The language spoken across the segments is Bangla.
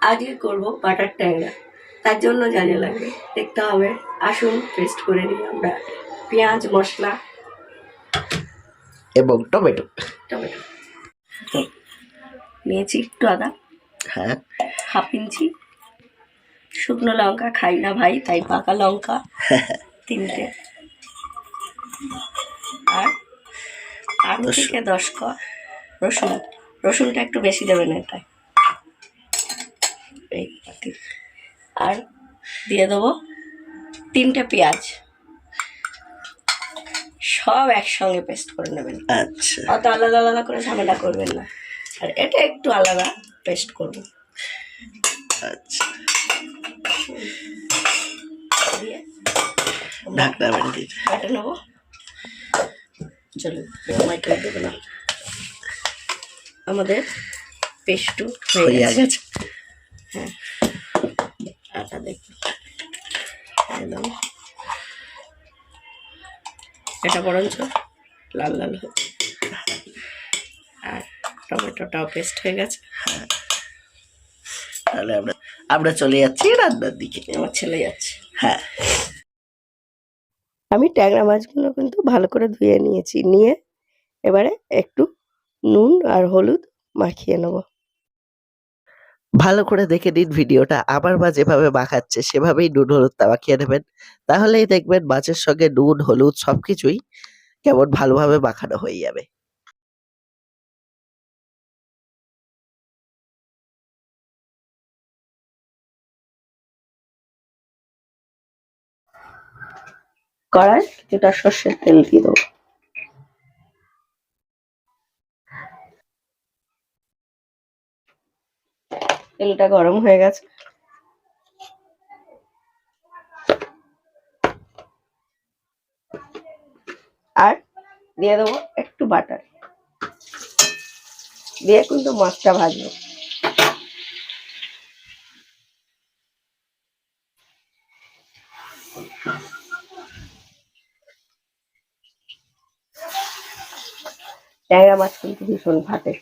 আজকে করব বাটার ট্যাংরা তার জন্য যা যা লাগবে। দেখতে হবে। আসুন পেস্ট করে নিই আমরা। পেঁয়াজ মশলা। এবং টমেটো টমেটো নিয়েছি একটু আদা। হ্যাঁ। Half inch. শুকনো লঙ্কা খাই না ভাই তাই পাকা লঙ্কা। তিনটে। আর আট রসুন। থেকে দশ ক রসুন। রসুনটা একটু বেশি দেবেন এটাই এই তিন- আর দিয়ে দেবো তিনটে পেঁয়াজ। সব একসঙ্গে পেস্ট করে নেবেন। আচ্ছা। অত আলাদা আলাদা করে ঝামেলা করবেন না। আর এটা একটু আলাদা পেস্ট করব। আচ্ছা। দিয়ে ঢাকনা মেরে দিন কেটে নেব। চলো মাইকে দেবো না আমাদের পেস্টু হয়ে হয়ে গেছে। হ্যাঁ। আটা দেখুন। একদম এটা বরঞ্চ লাল লাল আর টমেটোটাও পেস্ট হয়ে গেছে। হ্যাঁ। তাহলে আমরা আমরা চলে যাচ্ছি রান্নার দিকে। আমার ছেলে যাচ্ছে। হ্যাঁ। আমি ট্যাংরা মাছগুলো কিন্তু ভালো করে ধুয়ে নিয়েছি। নিয়ে এবারে একটু নুন আর হলুদ মাখিয়ে নেব। ভালো করে দেখে নিন ভিডিওটা। আমার মা যেভাবে মাখাচ্ছে, সেভাবেই নুন হলুদটা মাখিয়ে নেবেন। তাহলেই দেখবেন মাছের সঙ্গে নুন, হলুদ সবকিছুই কেমন ভালোভাবে মাখানো হয়ে যাবে। কড়াই, কিছুটা সর্ষের তেল দিয়ে দেবো। তেলটা গরম হয়ে গেছে। আর দিয়ে দেবো একটু বাটার। দিয়ে কিন্তু মাছটা ভাজবো। ট্যাংরা মাছ কিন্তু ভীষণ ফাটে।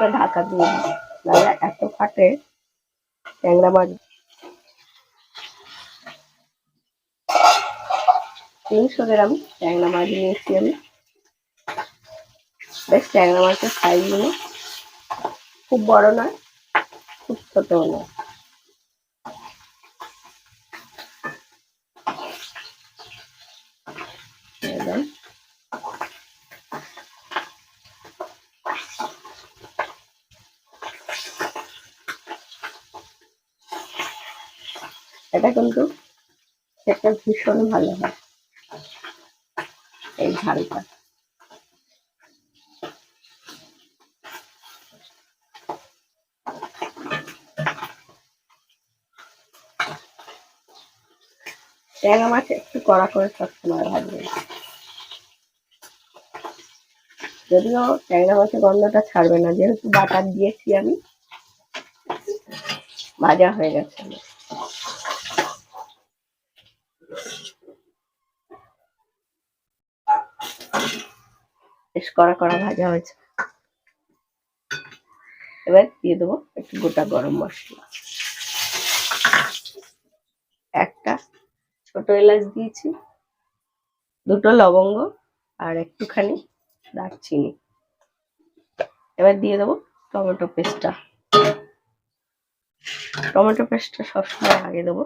একটা ঢাকা দিয়ে দিই। নাহলে এত ফাটে। ট্যাংরা মাছ তিনশো গ্রাম ট্যাংরা মাছ নিয়েছি আমি। বেশ, ট্যাংরা মাছের সাইজগুলো খুব বড় নয়, খুব ছোটও নয় এবার এটা কিন্তু সেটা ভীষণ ভালো হয়। এই ঝালটা। ট্যাংরা মাছ একটু কড়া করে সবসময় ভাজবে। যদিও ট্যাংরা মাছের গন্ধটা ছাড়বে না, যেহেতু বাটার দিয়েছি আমি, ভাজা হয়ে গেছে। কড়া কড়া ভাজা হয়েছে। এবার দিয়ে দেবো একটু গোটা গরম মশলা। একটা ছোট এলাচ দিয়েছি, দুটো লবঙ্গ আর একটুখানি দারচিনি। এবার দিয়ে দেবো টমেটো পেস্টটা। টমেটো পেস্টটা সবসময় আগে দেবো।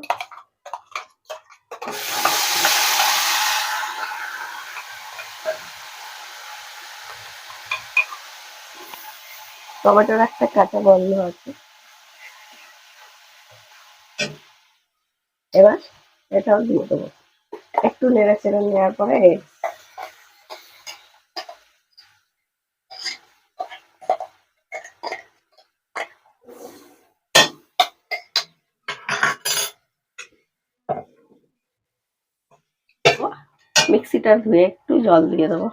টমেটোর একটা কাঁচা গন্ধ আছে। এবার এটাও দিয়ে দেবো। একটু নেড়ে চেড়ে নেওয়ার পরে মিক্সিটা ধুয়ে একটু জল দিয়ে দেবো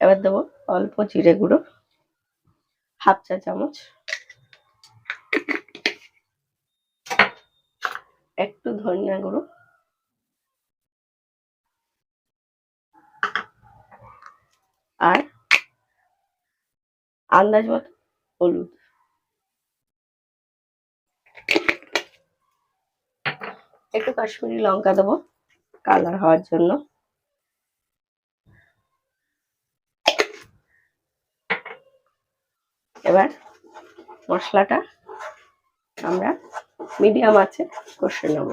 এবার দেবো, অল্প জিরে গুঁড়ো, হাফ চা চামচ। একটু ধনিয়া গুঁড়ো। আর আন্দাজ মতো হলুদ। একটু কাশ্মীরি লঙ্কা দেবো কালার হওয়ার জন্য। এবার মশলাটা আমরা মিডিয়াম আছে কষে নেব।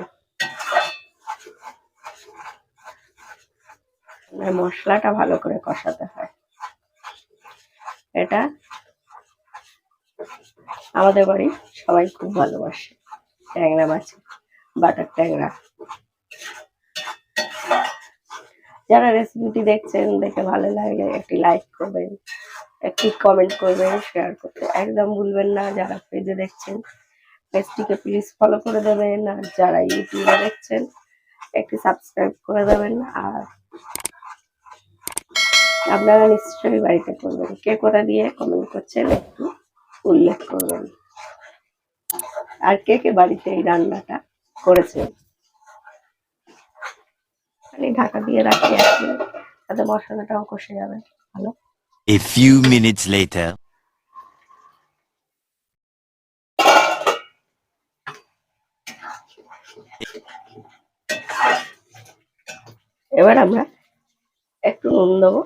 মশলাটা ভালো করে কষাতে হয়। এটা আমাদের বাড়ি সবাই খুব ভালোবাসে, ট্যাংরা মাছ, বাটার ট্যাংরা। যারা রেসিপিটি দেখছেন, দেখে ভালো লাগলে একটি লাইক করবেন। একটি কমেন্ট করবেন শেয়ার করতে। একদম ভুলবেন না, যারা পেজে দেখছেন পেজটিকে প্লিজ ফলো করে দেবেন, আর যারা ইউটিউবে দেখছেন, একটি সাবস্ক্রাইব করে দেবেন, আর আপনারা নিশ্চয়ই বাড়িতে করবেন। কে কোথা দিয়ে কমেন্ট করছেন, একটু উল্লেখ করবেন। আর কে কে বাড়িতে এই রান্নাটা করেছেন? ঢাকা দিয়ে রাখি আজকে তাতে মশলাটাও কষে যাবে, ভালো? A few minutes later. এবার আমরা একটু নুন দেবো।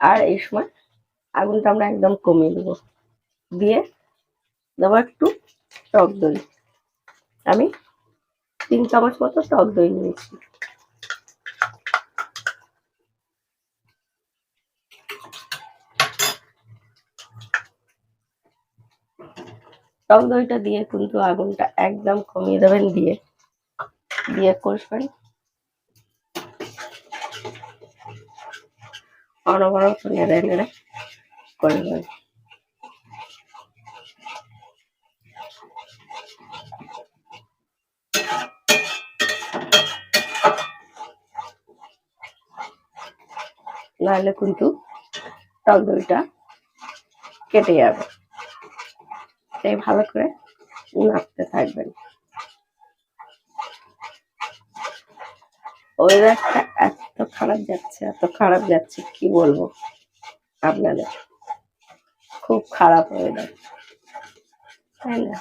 আর এই সময় আগুনটা আমরা একদম কমিয়ে দেবো। দিয়ে দেবো একটু টক দই। আমি তিন চামচ মতো টক দই নিয়েছি। টক দইটা দিয়ে কিন্তু আগুনটা একদম কমিয়ে দেবেন, দিয়ে দিয়ে কষবেন। অনবরত নেড়ে নেড়ে করবেন নাহলে কিন্তু টক দইটা কেটে যাবে। তাই ভালো করে নাড়তে থাকবেন। ওয়েদারটা এত খারাপ যাচ্ছে, এত খারাপ যাচ্ছে, কি বলব আপনাদের? খুব খারাপ ওয়েদার। তাই না?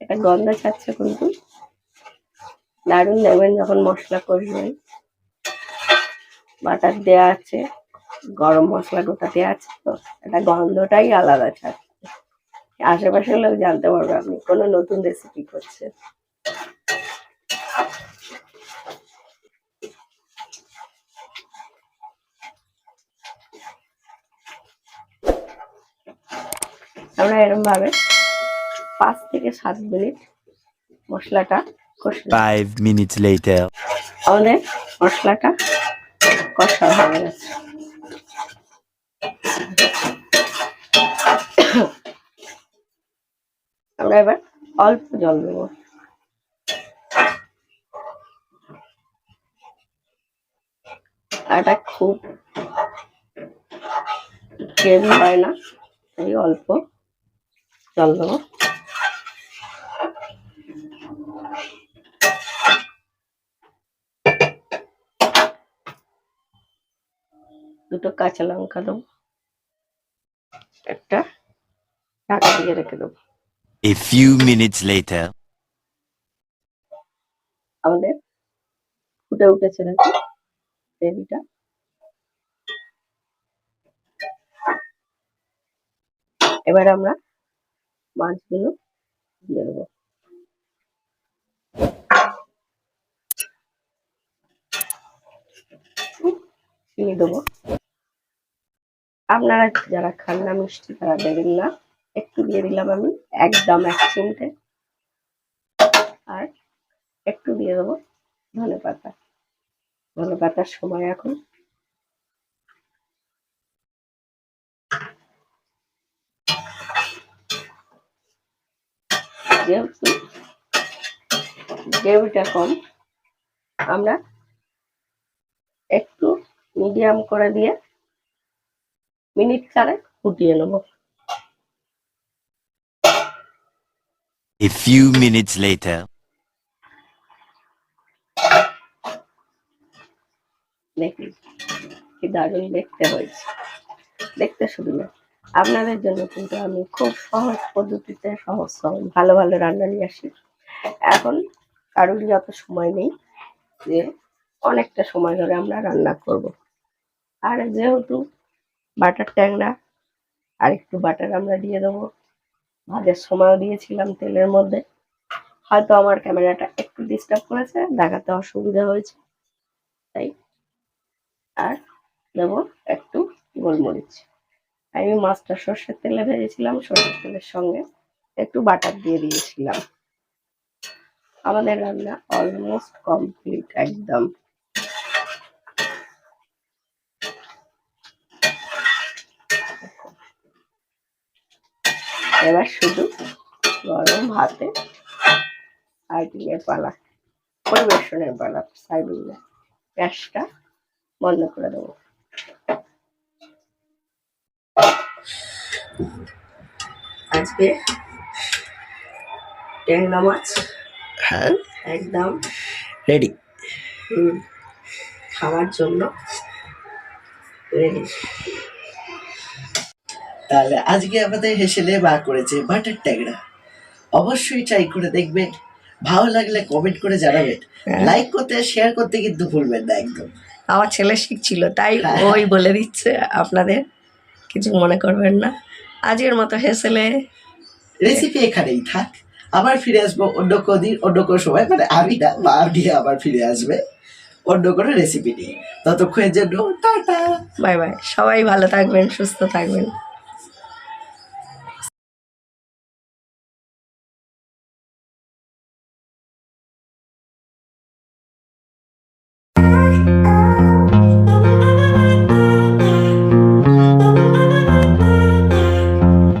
এটা গন্ধ ছাড়ছে কিন্তু। দারুণ দেখবেন যখন মশলা কষবেন। বাটার দেয়া আছে গরম মশলা গোটা দেওয়া আছে তো এটা গন্ধটাই আলাদা ছাড়ছে আশেপাশের লোক জানতে পারবে আপনি কোনো নতুন রেসিপি করছেন আমরা এরকম ভাবে পাঁচ থেকে সাত মিনিট মশলাটা কষে নেব। Five minutes later. আমাদের মশলাটা কষা হয়ে গেছে আমরা এবার অল্প জল দেবো। এটা খুব গ্রেভি হয় না এই অল্প জল দেবো। দুটো কাঁচা লঙ্কা দেবো। একটা ঢাকা দিয়ে রেখে দেবো। A few minutes later. আমাদের ফুটে উঠেছে দেখো গ্রেভিটা। এবার আমরা মাছগুলো দিয়ে দেবো। চিনি দেবো। আপনারা যারা খান না মিষ্টি, তারা দেবেন না। একটু দিয়ে দিলাম আমি একদম এক চিমটে। আর একটু দিয়ে দেবো ধনে পাতা। ধনে পাতার সময় এখন যেহেতু গ্রেভিটা কম, আমরা একটু মিডিয়াম করে দিয়ে মিনিট চারেক ফুটিয়ে নেব। A few minutes later. দেখি কি দারুণ দেখতে হয়েছে। দেখতে শুধু না আপনাদের জন্য কিন্তু আমি খুব সহজ পদ্ধতিতে সহজ সহজ ভালো ভালো রান্না নিয়ে আসি। এখন কারোর অত সময় নেই যে অনেকটা সময় ধরে আমরা রান্না করব। আর যেহেতু বাটার ট্যাংরা আর একটু বাটার আমরা দিয়ে দেবো। ভাজার সময়ও দিয়েছিলাম তেলের মধ্যে। হয়তো আমার ক্যামেরাটা একটু ডিস্টার্ব করেছে, দেখাতে অসুবিধা হয়েছে। তাই আর দেবো একটু গোলমরিচ। আমি মাছটা সর্ষের তেলে ভেজেছিলাম, সর্ষের তেলের সঙ্গে একটু বাটার দিয়ে দিয়েছিলাম। আমাদের রান্না অলমোস্ট কমপ্লিট একদম। এবার শুধু গরম ভাতে সাইডিংয়ের পালা পরিবেশনের পালা সাইডিং গ্যাসটা বন্ধ করে দেবো। আজকে ট্যাংরা মাছ হ্যাঁ? একদম রেডি হুম, খাওয়ার জন্য রেডি তাহলে আজকে আমাদের হেসেলে বা করেছে বাটার ট্যাংরা। অবশ্যই ট্রাই করে দেখবেন। ভালো লাগলে কমেন্ট করে জানাবেন। হ্যাঁ। লাইক করতে শেয়ার করতে কিন্তু ভুলবেন না একদম। আমার ছেলে শিখছিল তাই হ্যাঁ। ওই বলে দিচ্ছে আপনাদের। কিছু মনে করবেন না। আজকের মতো হেসেলে রেসিপি এখানেই থাক। আবার ফিরে আসব অন্য কদিন অন্য কোনো সময়। মানে আমি না মা নিয়ে আবার ফিরে আসবে অন্য কোনো রেসিপি নিয়ে। ততক্ষণের জন্য টাটা। Bye bye. সবাই ভালো থাকবেন সুস্থ থাকবেন।